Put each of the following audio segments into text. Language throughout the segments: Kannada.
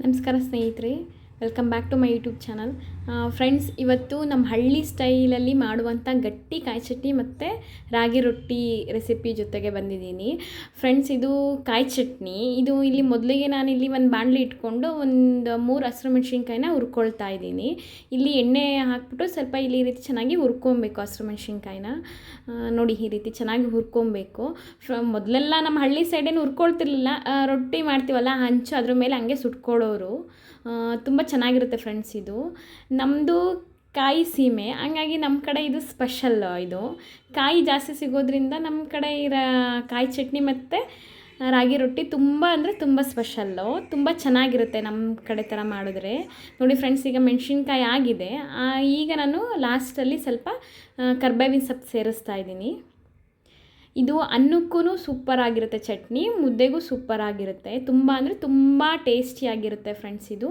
ನಮಸ್ಕಾರ ಸ್ನೇಹಿತರೆ welcome back to my YouTube channel friends ಇವತ್ತು ನಮ್ಮ ಹಳ್ಳಿ ಸ್ಟೈಲಲ್ಲಿ ಮಾಡುವಂಥ ಗಟ್ಟಿ ಕಾಯಿ ಚಟ್ನಿ ಮತ್ತು ರಾಗಿ ರೊಟ್ಟಿ ರೆಸಿಪಿ ಜೊತೆಗೆ ಬಂದಿದ್ದೀನಿ. ಫ್ರೆಂಡ್ಸ್ ಇದು ಕಾಯಿ ಚಟ್ನಿ. ಇದು ಇಲ್ಲಿ ಮೊದಲಿಗೆ ನಾನಿಲ್ಲಿ ಒಂದು ಬಾಣಲಿ ಇಟ್ಕೊಂಡು ಒಂದು ಮೂರು ಹಸಿರು ಮೆಣಸಿನ್ಕಾಯಿನ ಹುರ್ಕೊಳ್ತಾ ಇದ್ದೀನಿ. ಇಲ್ಲಿ ಎಣ್ಣೆ ಹಾಕ್ಬಿಟ್ಟು ಸ್ವಲ್ಪ ಇಲ್ಲಿ ಈ ರೀತಿ ಚೆನ್ನಾಗಿ ಹುರ್ಕೊಬೇಕು ಹಸಿರು ಮೆಣಸಿನ್ಕಾಯಿನ. ನೋಡಿ ಈ ರೀತಿ ಚೆನ್ನಾಗಿ ಹುರ್ಕೊಬೇಕು. ಮೊದಲೆಲ್ಲ ನಮ್ಮ ಹಳ್ಳಿ ಸೈಡೇನು ಹುರ್ಕೊಳ್ತಿರ್ಲಿಲ್ಲ. ರೊಟ್ಟಿ ಮಾಡ್ತೀವಲ್ಲ ಹಂಚು ಅದ್ರ ಮೇಲೆ ಹಂಗೆ ಸುಟ್ಕೊಡೋರು ತುಂಬ ಚೆನ್ನಾಗಿರುತ್ತೆ ಫ್ರೆಂಡ್ಸ್ ಇದು. ನಮ್ಮದು ಕಾಯಿ ಸೀಮೆ, ಹಂಗಾಗಿ ನಮ್ಮ ಕಡೆ ಇದು ಸ್ಪೆಷಲ್ ಇದು. ಕಾಯಿ ಜಾಸ್ತಿ ಸಿಗೋದ್ರಿಂದ ನಮ್ಮ ಕಡೆ ಇರೋ ಕಾಯಿ ಚಟ್ನಿ ಮತ್ತು ರಾಗಿ ರೊಟ್ಟಿ ತುಂಬ ಅಂದರೆ ತುಂಬ ಸ್ಪೆಷಲ್ಲು ತುಂಬ ಚೆನ್ನಾಗಿರುತ್ತೆ ನಮ್ಮ ಕಡೆ ಥರ ಮಾಡಿದ್ರೆ. ನೋಡಿ ಫ್ರೆಂಡ್ಸ್ ಈಗ ಮೆಣಸಿನ್ಕಾಯಿ ಆಗಿದೆ. ಈಗ ನಾನು ಲಾಸ್ಟಲ್ಲಿ ಸ್ವಲ್ಪ ಕರ್ಬೇವಿನ ಸೊಪ್ಪು ಸೇರಿಸ್ತಾ ಇದ್ದೀನಿ. ಇದು ಅನ್ನಕ್ಕೂ ಸೂಪರ್ ಆಗಿರುತ್ತೆ ಚಟ್ನಿ, ಮುದ್ದೆಗೂ ಸೂಪರ್ ಆಗಿರುತ್ತೆ ತುಂಬ ಅಂದರೆ ತುಂಬ ಟೇಸ್ಟಿಯಾಗಿರುತ್ತೆ ಫ್ರೆಂಡ್ಸ್ ಇದು.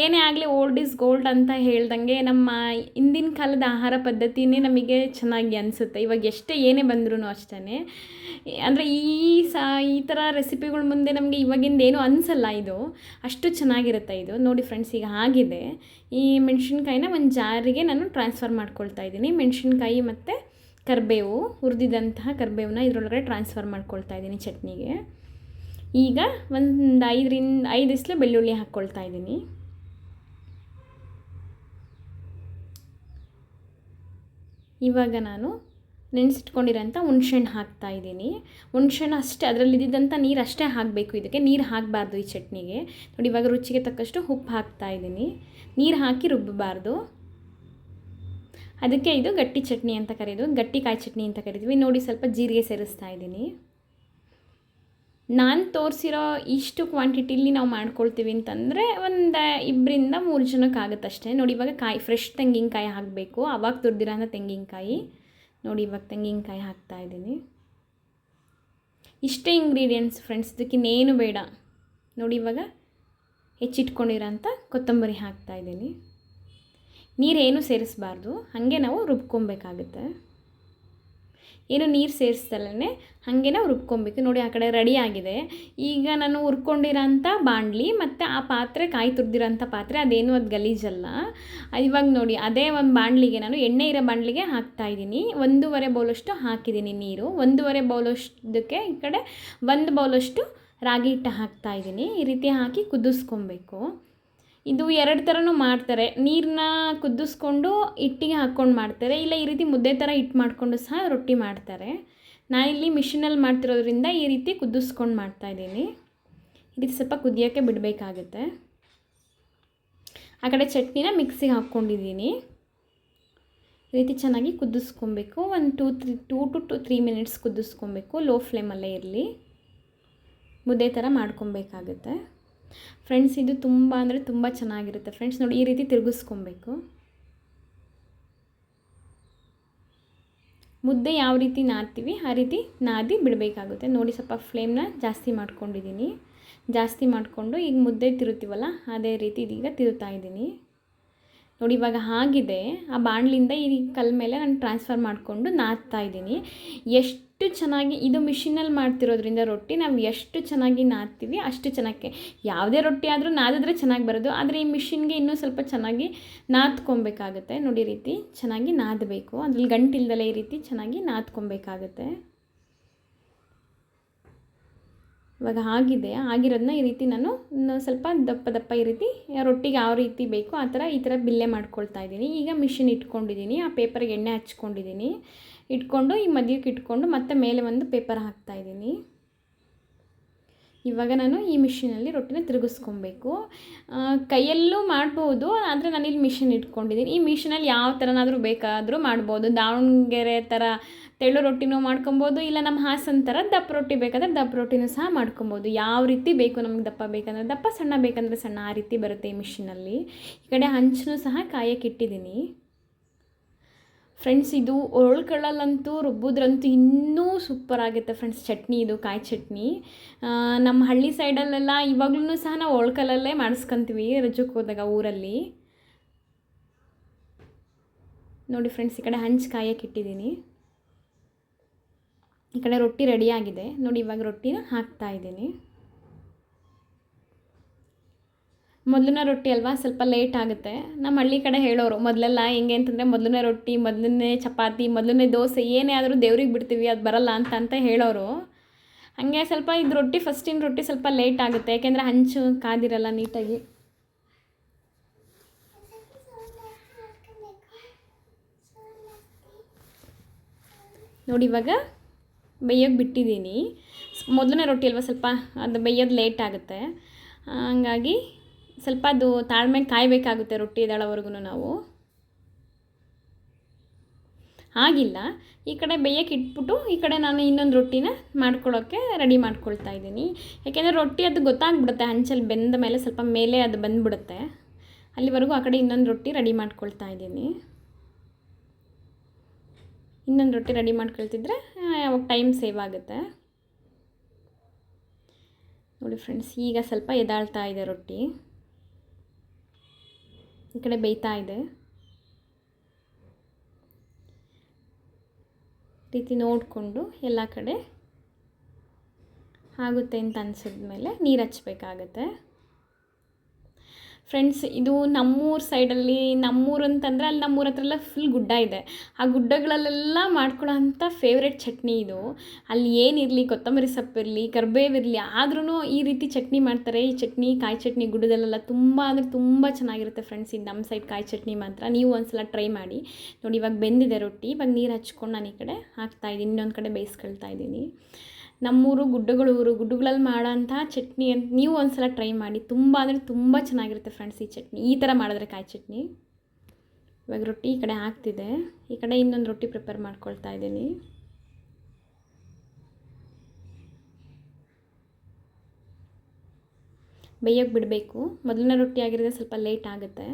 ಏನೇ ಆಗಲಿ ಓಲ್ಡ್ ಈಸ್ ಗೋಲ್ಡ್ ಅಂತ ಹೇಳ್ದಂಗೆ ನಮ್ಮ ಹಿಂದಿನ ಕಾಲದ ಆಹಾರ ಪದ್ಧತಿನೇ ನಮಗೆ ಚೆನ್ನಾಗಿ ಅನಿಸುತ್ತೆ. ಇವಾಗ ಎಷ್ಟೇ ಏನೇ ಬಂದ್ರೂ ಅಷ್ಟೇ ಅಂದರೆ ಈ ಸಾ, ಈ ಥರ ರೆಸಿಪಿಗಳ ಮುಂದೆ ನಮಗೆ ಇವಾಗಿಂದ ಏನೂ ಅನಿಸಲ್ಲ ಇದು. ಅಷ್ಟು ಚೆನ್ನಾಗಿರುತ್ತೆ ಇದು. ನೋಡಿ ಫ್ರೆಂಡ್ಸ್ ಈಗ ಆಗಿದೆ. ಈ ಮೆಣಸಿನ್ಕಾಯಿನ ಒಂದು ಜಾರಿಗೆ ನಾನು ಟ್ರಾನ್ಸ್ಫರ್ ಮಾಡ್ಕೊಳ್ತಾ ಇದ್ದೀನಿ. ಮೆಣಸಿನ್ಕಾಯಿ ಮತ್ತು ಕರಿಬೇವು ಹುರಿದಿದ್ದಂತಹ ಕರಿಬೇವನ್ನ ಇದರೊಳಗಡೆ ಟ್ರಾನ್ಸ್ಫರ್ ಮಾಡ್ಕೊಳ್ತಾ ಇದ್ದೀನಿ ಚಟ್ನಿಗೆ. ಈಗ ಒಂದು ಐದರಿಂದ, ಐದು ಇಸ್ಲು ಬೆಳ್ಳುಳ್ಳಿ ಹಾಕ್ಕೊಳ್ತಾ ಇದ್ದೀನಿ. ಇವಾಗ ನಾನು ನೆನೆಸಿಟ್ಕೊಂಡಿರೋಂಥ ಹುಣ್ಸೆಹಣ್ಣು ಹಾಕ್ತಾ ಇದ್ದೀನಿ. ಹುಣ್ಸೆಹಣ್ಣು ಅಷ್ಟೇ ಅದರಲ್ಲಿ ಇದ್ದಿದ್ದಂಥ ನೀರು ಅಷ್ಟೇ ಹಾಕಬೇಕು ಇದಕ್ಕೆ. ನೀರು ಹಾಕಬಾರ್ದು ಈ ಚಟ್ನಿಗೆ. ನೋಡಿ, ಇವಾಗ ರುಚಿಗೆ ತಕ್ಕಷ್ಟು ಉಪ್ಪು ಹಾಕ್ತಾ ಇದ್ದೀನಿ. ನೀರು ಹಾಕಿ ರುಬ್ಬಬಾರ್ದು. ಅದಕ್ಕೆ ಇದು ಗಟ್ಟಿ ಚಟ್ನಿ ಅಂತ ಕರೆಯೋದು, ಗಟ್ಟಿ ಕಾಯಿ ಚಟ್ನಿ ಅಂತ ಕರಿತೀವಿ. ನೋಡಿ ಸ್ವಲ್ಪ ಜೀರಿಗೆ ಸೇರಿಸ್ತಾ ಇದ್ದೀನಿ. ನಾನು ತೋರಿಸಿರೋ ಇಷ್ಟು ಕ್ವಾಂಟಿಟಿಲಿ ನಾವು ಮಾಡ್ಕೊಳ್ತೀವಿ ಅಂತಂದರೆ ಒಂದು ಇಬ್ಬರಿಂದ ಮೂರು ಜನಕ್ಕೆ ಆಗುತ್ತಷ್ಟೇ ನೋಡಿ ಇವಾಗ ಕಾಯಿ ಫ್ರೆಶ್ ತೆಂಗಿನಕಾಯಿ ಹಾಕಬೇಕು. ಅವಾಗ ತುರಿದಿರೋಂಥ ತೆಂಗಿನಕಾಯಿ. ನೋಡಿ ಇವಾಗ ತೆಂಗಿನಕಾಯಿ ಹಾಕ್ತಾ ಇದ್ದೀನಿ. ಇಷ್ಟೇ ಇಂಗ್ರೀಡಿಯೆಂಟ್ಸ್ ಫ್ರೆಂಡ್ಸ್ ಇದಕ್ಕಿನ್ನೇನು ಬೇಡ. ನೋಡಿ ಇವಾಗ ಹೆಚ್ಚಿಟ್ಕೊಂಡಿರೋಂಥ ಕೊತ್ತಂಬರಿ ಹಾಕ್ತಾ ಇದ್ದೀನಿ. ನೀರೇನು ಸೇರಿಸಬಾರ್ದು, ಹಾಗೆ ನಾವು ರುಬ್ಕೊಬೇಕಾಗುತ್ತೆ. ಏನು ನೀರು ಸೇರಿಸ್ದಲೇ ಹಾಗೆ ನಾವು ರುಬ್ಕೊಬೇಕು. ನೋಡಿ, ಆ ಕಡೆ ರೆಡಿ ಆಗಿದೆ. ಈಗ ನಾನು ಹುರ್ಕೊಂಡಿರೋಂಥ ಬಾಣಲಿ ಮತ್ತು ಆ ಪಾತ್ರೆ, ಕಾಯಿ ತುರಿದಿರೋಂಥ ಪಾತ್ರೆ, ಅದೇನು ಅದು ಗಲೀಜಲ್ಲ. ಇವಾಗ ನೋಡಿ, ಅದೇ ಒಂದು ಬಾಣಲಿಗೆ ನಾನು ಎಣ್ಣೆ ಇರೋ ಬಾಣಲಿಗೆ ಹಾಕ್ತಾ ಇದ್ದೀನಿ. ಒಂದೂವರೆ ಬೌಲಷ್ಟು ಹಾಕಿದ್ದೀನಿ ನೀರು. ಒಂದೂವರೆ ಬೌಲಷ್ಟಕ್ಕೆ ಈ ಕಡೆ ಒಂದು ಬೌಲಷ್ಟು ರಾಗಿ ಹಿಟ್ಟು ಹಾಕ್ತಾ ಇದ್ದೀನಿ. ಈ ರೀತಿ ಹಾಕಿ ಕುದಿಸ್ಕೊಬೇಕು. ಇದು ಎರಡು ಥರನೂ ಮಾಡ್ತಾರೆ. ನೀರನ್ನ ಕುದಿಸ್ಕೊಂಡು ಹಿಟ್ಟಿಗೆ ಹಾಕ್ಕೊಂಡು ಮಾಡ್ತಾರೆ. ಇಲ್ಲ ಈ ರೀತಿ ಮುದ್ದೆ ಥರ ಹಿಟ್ಟು ಮಾಡಿಕೊಂಡು ಸಹ ರೊಟ್ಟಿ ಮಾಡ್ತಾರೆ. ನಾನಿಲ್ಲಿ ಮಿಷಿನಲ್ಲಿ ಮಾಡ್ತಿರೋದ್ರಿಂದ ಈ ರೀತಿ ಕುದಿಸ್ಕೊಂಡು ಮಾಡ್ತಾಯಿದ್ದೀನಿ ಈ ರೀತಿ ಸ್ವಲ್ಪ ಕುದಿಯೋಕ್ಕೆ ಬಿಡಬೇಕಾಗುತ್ತೆ. ಆ ಕಡೆ ಚಟ್ನಿನ ಮಿಕ್ಸಿಗೆ ಹಾಕ್ಕೊಂಡಿದ್ದೀನಿ. ಈ ರೀತಿ ಚೆನ್ನಾಗಿ ಕುದಿಸ್ಕೊಬೇಕು. ಒಂದು two three, two to two three minutes ಕುದಿಸ್ಕೊಬೇಕು. Low ಫ್ಲೇಮಲ್ಲೇ ಇರಲಿ. ಮುದ್ದೆ ಥರ ಮಾಡ್ಕೊಬೇಕಾಗುತ್ತೆ. ಫ್ರೆಂಡ್ಸ್ ಇದು ತುಂಬ ಅಂದರೆ ತುಂಬ ಚೆನ್ನಾಗಿರುತ್ತೆ. ಫ್ರೆಂಡ್ಸ್ ನೋಡಿ ಈ ರೀತಿ ತಿರುಗಿಸ್ಕೊಬೇಕು. ಮುದ್ದೆ ಯಾವ ರೀತಿ ನಾದ್ತೀವಿ, ಆ ರೀತಿ ನಾದಿ ಬಿಡಬೇಕಾಗುತ್ತೆ. ನೋಡಿ ಸ್ವಲ್ಪ ಫ್ಲೇಮ್ನ ಜಾಸ್ತಿ ಮಾಡ್ಕೊಂಡಿದ್ದೀನಿ. ಜಾಸ್ತಿ ಮಾಡಿಕೊಂಡು ಈಗ ಮುದ್ದೆ ತಿರುತ್ತೀವಲ್ಲ, ಅದೇ ರೀತಿ ಇದೀಗ ತಿರುತ್ತಾ ಇದ್ದೀನಿ. ನೋಡಿ, ಇವಾಗ ಆಗಿದೆ ಆ ಬಾಣಲಿಂದ ಈ ಕಲ್ ಮೇಲೆ ನಾನು ಟ್ರಾನ್ಸ್ಫರ್ ಮಾಡಿಕೊಂಡು ನಾದ್ತಾ ಇದ್ದೀನಿ. ಎಷ್ಟು ಚೆನ್ನಾಗಿ, ಇದು ಮಿಷಿನಲ್ಲಿ ಮಾಡ್ತಿರೋದ್ರಿಂದ ರೊಟ್ಟಿ ನಾವು ಎಷ್ಟು ಚೆನ್ನಾಗಿ ನಾದ್ತೀವಿ, ಅಷ್ಟು ಚೆನ್ನಾಗಿ. ಯಾವುದೇ ರೊಟ್ಟಿ ಆದರೂ ನಾದಿದ್ರೆ ಚೆನ್ನಾಗಿ ಬರೋದು, ಆದರೆ ಈ ಮಿಷಿನ್ಗೆ ಇನ್ನೂ ಸ್ವಲ್ಪ ಚೆನ್ನಾಗಿ ನಾದ್ಕೊಬೇಕಾಗುತ್ತೆ. ನೋಡಿ ರೀತಿ ಚೆನ್ನಾಗಿ ನಾದಬೇಕು. ಅದ್ರಲ್ಲಿ ಗಂಟಿಲ್ದಲೇ ಈ ರೀತಿ ಚೆನ್ನಾಗಿ ನಾದ್ಕೊಬೇಕಾಗುತ್ತೆ. ಇವಾಗ ಆಗಿದೆ. ಆಗಿರೋದನ್ನ ಈ ರೀತಿ ನಾನು ಸ್ವಲ್ಪ ದಪ್ಪ ದಪ್ಪ ಈ ರೀತಿ ರೊಟ್ಟಿಗೆ ಯಾವ ರೀತಿ ಬೇಕೋ ಆ ಥರ ಈ ಥರ ಬಿಲ್ಲೆ ಮಾಡ್ಕೊಳ್ತಾ ಇದ್ದೀನಿ. ಈಗ ಮಿಷಿನ್ ಇಟ್ಕೊಂಡಿದ್ದೀನಿ. ಆ ಪೇಪರ್ಗೆ ಎಣ್ಣೆ ಹಚ್ಕೊಂಡಿದ್ದೀನಿ. ಇಟ್ಕೊಂಡು ಈ ಮದ್ಯಕ್ಕೆ ಇಟ್ಕೊಂಡು ಮತ್ತೆ ಮೇಲೆ ಒಂದು ಪೇಪರ್ ಹಾಕ್ತಾ ಇದ್ದೀನಿ. ಇವಾಗ ನಾನು ಈ ಮಿಷಿನಲ್ಲಿ ರೊಟ್ಟಿನ ತಿರುಗಿಸ್ಕೊಬೇಕು. ಕೈಯಲ್ಲೂ ಮಾಡ್ಬೋದು, ಆದರೆ ನಾನಿಲ್ಲಿ ಮಿಷಿನ್ ಇಟ್ಕೊಂಡಿದ್ದೀನಿ. ಈ ಮಿಷಿನಲ್ಲಿ ಯಾವ ಥರನಾದರೂ ಬೇಕಾದರೂ ಮಾಡ್ಬೋದು. ದಾವಣಗೆರೆ ಥರ ತೆಳ್ಳು ರೊಟ್ಟಿನೂ ಮಾಡ್ಕೊಬೋದು, ಇಲ್ಲ ನಮ್ಮ ಹಾಸನ ಥರ ದಪ್ಪ ರೊಟ್ಟಿ ಬೇಕಾದರೆ ದಪ್ಪ ರೊಟ್ಟಿನೂ ಸಹ ಮಾಡ್ಕೊಬೋದು. ಯಾವ ರೀತಿ ಬೇಕು ನಮಗೆ ದಪ್ಪ ಬೇಕಂದರೆ, ದಪ್ಪ ಸಣ್ಣ ಬೇಕಂದರೆ ಸಣ್ಣ, ಆ ರೀತಿ ಬರುತ್ತೆ ಈ ಮಿಷಿನಲ್ಲಿ ಈ ಕಡೆ ಹಂಚನೂ ಸಹ ಕಾಯಕ್ಕೆ ಇಟ್ಟಿದ್ದೀನಿ. ಫ್ರೆಂಡ್ಸ್ ಇದು ಒಳ್ಕಳ್ಳಲ್ಲಂತೂ ರುಬ್ಬೋದ್ರಂತೂ ಇನ್ನೂ ಸೂಪರ್ ಆಗುತ್ತೆ ಫ್ರೆಂಡ್ಸ್ ಚಟ್ನಿ ಇದು, ಕಾಯಿ ಚಟ್ನಿ. ನಮ್ಮ ಹಳ್ಳಿ ಸೈಡಲ್ಲೆಲ್ಲ ಇವಾಗ್ಲೂ ಸಹ ನಾವು ಒಳ್ಕಲ್ಲಲ್ಲೇ ಮಾಡಿಸ್ಕೊತೀವಿ ರಜಕ್ಕೆ ಹೋದಾಗ ಊರಲ್ಲಿ. ನೋಡಿ ಫ್ರೆಂಡ್ಸ್ ಈ ಕಡೆ ಹಂಚು ಕಾಯಕ್ಕೆ ಇಟ್ಟಿದ್ದೀನಿ. ಈ ಕಡೆ ರೊಟ್ಟಿ ರೆಡಿಯಾಗಿದೆ ನೋಡಿ, ಇವಾಗ ರೊಟ್ಟಿನ ಹಾಕ್ತಾ ಇದ್ದೀನಿ. ಮೊದಲನೇ ರೊಟ್ಟಿ ಅಲ್ವಾ, ಸ್ವಲ್ಪ ಲೇಟ್ ಆಗುತ್ತೆ. ನಮ್ಮ ಹಳ್ಳಿ ಕಡೆ ಹೇಳೋರು, ಮೊದಲೆಲ್ಲ ಹೆಂಗೆ ಅಂತಂದರೆ ಮೊದಲನೇ ರೊಟ್ಟಿ, ಮೊದಲನೇ ಚಪಾತಿ, ಮೊದಲನೇ ದೋಸೆ, ಏನೇ ಆದರೂ ದೇವ್ರಿಗೆ ಬಿಡ್ತೀವಿ, ಅದು ಬರಲ್ಲ ಅಂತ ಅಂತ ಹೇಳೋರು. ಹಾಗೆ ಸ್ವಲ್ಪ ಇದು ರೊಟ್ಟಿ ಫಸ್ಟಿನ ರೊಟ್ಟಿ ಸ್ವಲ್ಪ ಲೇಟ್ ಆಗುತ್ತೆ. ಯಾಕೆಂದರೆ ಹಂಚು, ಕಾದಿರಲ್ಲ ನೀಟಾಗಿ. ನೋಡಿ, ಇವಾಗ ಬೇಯೋಕ್ಕೆ ಬಿಟ್ಟಿದ್ದೀನಿ. ಮೊದಲನೇ ರೊಟ್ಟಿ ಅಲ್ವಾ ಸ್ವಲ್ಪ ಅದು ಬೇಯೋದು ಲೇಟ್ ಆಗುತ್ತೆ. ಹಂಗಾಗಿ ಸ್ವಲ್ಪ ಅದು ತಾಳ್ಮೆ ಕಾಯಬೇಕಾಗುತ್ತೆ ರೊಟ್ಟಿ ಇದ್ದಾಳವರೆಗೂ ನಾವು. ಆಗಿಲ್ಲ ಈ ಕಡೆ ಬೇಯಕ್ಕೆ ಇಟ್ಬಿಟ್ಟು ಈ ಕಡೆ ನಾನು ಇನ್ನೊಂದು ರೊಟ್ಟಿನ ಮಾಡ್ಕೊಳ್ಳೋಕ್ಕೆ ರೆಡಿ ಮಾಡ್ಕೊಳ್ತಾ ಇದ್ದೀನಿ. ಯಾಕೆಂದರೆ ರೊಟ್ಟಿ ಅದು ಗೊತ್ತಾಗ್ಬಿಡುತ್ತೆ ಹಂಚಲ್ಲಿ ಬೆಂದ ಮೇಲೆ ಸ್ವಲ್ಪ ಮೇಲೆ ಅದು ಬಂದುಬಿಡುತ್ತೆ. ಅಲ್ಲಿವರೆಗೂ ಆ ಕಡೆ ಇನ್ನೊಂದು ರೊಟ್ಟಿ ರೆಡಿ ಮಾಡ್ಕೊಳ್ತಾ ಇದ್ದೀನಿ. ಇನ್ನೊಂದು ರೊಟ್ಟಿ ರೆಡಿ ಮಾಡ್ಕೊಳ್ತಿದ್ರೆ ಅವಾಗ ಟೈಮ್ ಸೇವ್ ಆಗುತ್ತೆ. ನೋಡಿ ಫ್ರೆಂಡ್ಸ್ ಈಗ ಸ್ವಲ್ಪ ಎದಾಳ್ತಾ ಇದೆ ರೊಟ್ಟಿ. ಈ ಕಡೆ ಬೇಯ್ತಾ ಇದೆ. ರೀತಿ ನೋಡಿಕೊಂಡು ಎಲ್ಲ ಕಡೆ ಆಗುತ್ತೆ ಅಂತ ಅನಿಸಿದ್ಮೇಲೆ ನೀರು ಹಚ್ಬೇಕಾಗತ್ತೆ. ಫ್ರೆಂಡ್ಸ್, ಇದು ನಮ್ಮೂರ ಸೈಡಲ್ಲಿ ನಮ್ಮೂರು ಅಂತಂದರೆ ಅಲ್ಲಿ ನಮ್ಮೂರ ಹತ್ರ ಎಲ್ಲ ಫುಲ್ ಗುಡ್ಡ ಇದೆ. ಆ ಗುಡ್ಡಗಳಲ್ಲೆಲ್ಲ ಮಾಡ್ಕೊಳ್ಳೋ ಅಂಥ ಫೇವ್ರೆಟ್ ಚಟ್ನಿ ಇದು. ಅಲ್ಲಿ ಏನಿರಲಿ, ಕೊತ್ತಂಬರಿ ಸೊಪ್ಪಿರಲಿ ಕರ್ಬೇವಿರಲಿ ಆದ್ರೂ ಈ ರೀತಿ ಚಟ್ನಿ ಮಾಡ್ತಾರೆ. ಈ ಚಟ್ನಿ, ಕಾಯಿ ಚಟ್ನಿ ಗುಡ್ಡದಲ್ಲೆಲ್ಲ ತುಂಬ ಅಂದರೆ ತುಂಬ ಚೆನ್ನಾಗಿರುತ್ತೆ ಫ್ರೆಂಡ್ಸ್, ಇದು ನಮ್ಮ ಸೈಡ್ ಕಾಯಿ ಚಟ್ನಿ ಮಾತ್ರ. ನೀವು ಒಂದ್ಸಲ ಟ್ರೈ ಮಾಡಿ. ನೋಡಿ, ಇವಾಗ ಬೆಂದಿದೆ ರೊಟ್ಟಿ, ಇವಾಗ ನೀರು ಹಚ್ಕೊಂಡು ನಾನು ಈ ಕಡೆ ಹಾಕ್ತಾಯಿದ್ದೀನಿ ಇನ್ನೊಂದು ಕಡೆ ಬೇಯಿಸ್ಕೊಳ್ತಾ ಇದ್ದೀನಿ. ನಮ್ಮೂರು, ಗುಡ್ಡಗಳೂರು, ಗುಡ್ಡಗಳಲ್ಲಿ ಮಾಡೋಂಥ ಚಟ್ನಿ ಅಂತ ನೀವು ಒಂದ್ಸಲ ಟ್ರೈ ಮಾಡಿ, ತುಂಬ ಅಂದರೆ ತುಂಬ ಚೆನ್ನಾಗಿರುತ್ತೆ ಫ್ರೆಂಡ್ಸ್ ಈ ಚಟ್ನಿ. ಈ ಥರ ಮಾಡಿದ್ರೆ ಕಾಯಿ ಚಟ್ನಿ. ಇವಾಗ ರೊಟ್ಟಿ ಈ ಕಡೆ ಹಾಕ್ತಿದೆ ಈ ಕಡೆ ಇನ್ನೊಂದು ರೊಟ್ಟಿ ಪ್ರಿಪೇರ್ ಮಾಡ್ಕೊಳ್ತಾ ಇದ್ದೀನಿ. ಬೇಯೋಕ್ಕೆ ಬಿಡಬೇಕು. ಮೊದಲನೇ ರೊಟ್ಟಿ ಆಗಿರೋದ್ರೆ ಸ್ವಲ್ಪ ಲೇಟ್ ಆಗುತ್ತೆ.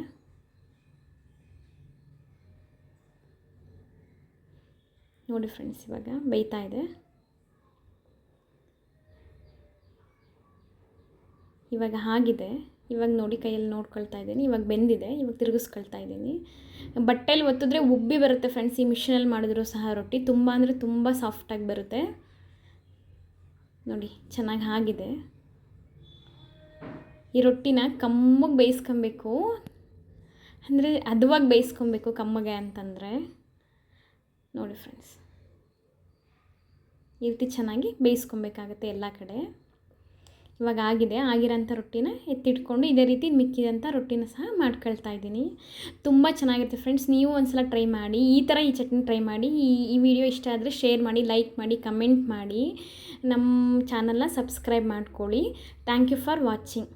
ನೋಡಿ ಫ್ರೆಂಡ್ಸ್ ಇವಾಗ ಬೇಯ್ತಾ ಇದೆ. ಇವಾಗ ಆಗಿದೆ ಇವಾಗ ನೋಡಿ ಕೈಯಲ್ಲಿ ನೋಡ್ಕೊಳ್ತಾ ಇದ್ದೀನಿ. ಇವಾಗ ಬೆಂದಿದೆ. ಇವಾಗ ತಿರುಗಿಸ್ಕೊಳ್ತಾ ಇದ್ದೀನಿ. ಬಟ್ಟೆಲಿ ಒತ್ತಿದ್ರೆ ಉಬ್ಬಿ ಬರುತ್ತೆ ಫ್ರೆಂಡ್ಸ್ ಈ ಮಿಷಿನಲ್ಲಿ ಮಾಡಿದ್ರು ಸಹ ರೊಟ್ಟಿ. ತುಂಬ ಅಂದರೆ ತುಂಬ ಸಾಫ್ಟಾಗಿ ಬರುತ್ತೆ. ನೋಡಿ, ಚೆನ್ನಾಗಿ ಆಗಿದೆ ಈ ರೊಟ್ಟಿನ ಕಮ್ಮಗೆ ಬೇಯಿಸ್ಕೊಬೇಕು. ಅಂದರೆ ಹದವಾಗಿ ಬೇಯಿಸ್ಕೊಬೇಕು ಕಮ್ಮಗೆ ಅಂತಂದರೆ. ನೋಡಿ ಫ್ರೆಂಡ್ಸ್ ಈ ರೀತಿ ಚೆನ್ನಾಗಿ ಬೇಯಿಸ್ಕೊಬೇಕಾಗತ್ತೆ ಎಲ್ಲ ಕಡೆ. ಇವಾಗ ಆಗಿದೆ, ಆಗಿರೋಂಥ ರೊಟ್ಟಿನ ಎತ್ತಿಟ್ಕೊಂಡು ಇದೇ ರೀತಿ ಮಿಕ್ಕಿದಂಥ ರೊಟ್ಟಿನ ಸಹ ಮಾಡ್ಕೊಳ್ತಾ ಇದ್ದೀನಿ. ತುಂಬ ಚೆನ್ನಾಗಿರುತ್ತೆ ಫ್ರೆಂಡ್ಸ್, ನೀವು ಒಂದ್ಸಲ ಟ್ರೈ ಮಾಡಿ, ಈ ಥರ ಈ ಚಟ್ನಿ ಟ್ರೈ ಮಾಡಿ, ಈ ಈ ವಿಡಿಯೋ ಇಷ್ಟ ಆದರೆ ಶೇರ್ ಮಾಡಿ, ಲೈಕ್ ಮಾಡಿ, ಕಮೆಂಟ್ ಮಾಡಿ, ನಮ್ಮ ಚಾನಲ್ನ ಸಬ್ಸ್ಕ್ರೈಬ್ ಮಾಡ್ಕೊಳ್ಳಿ. Thank you for watching.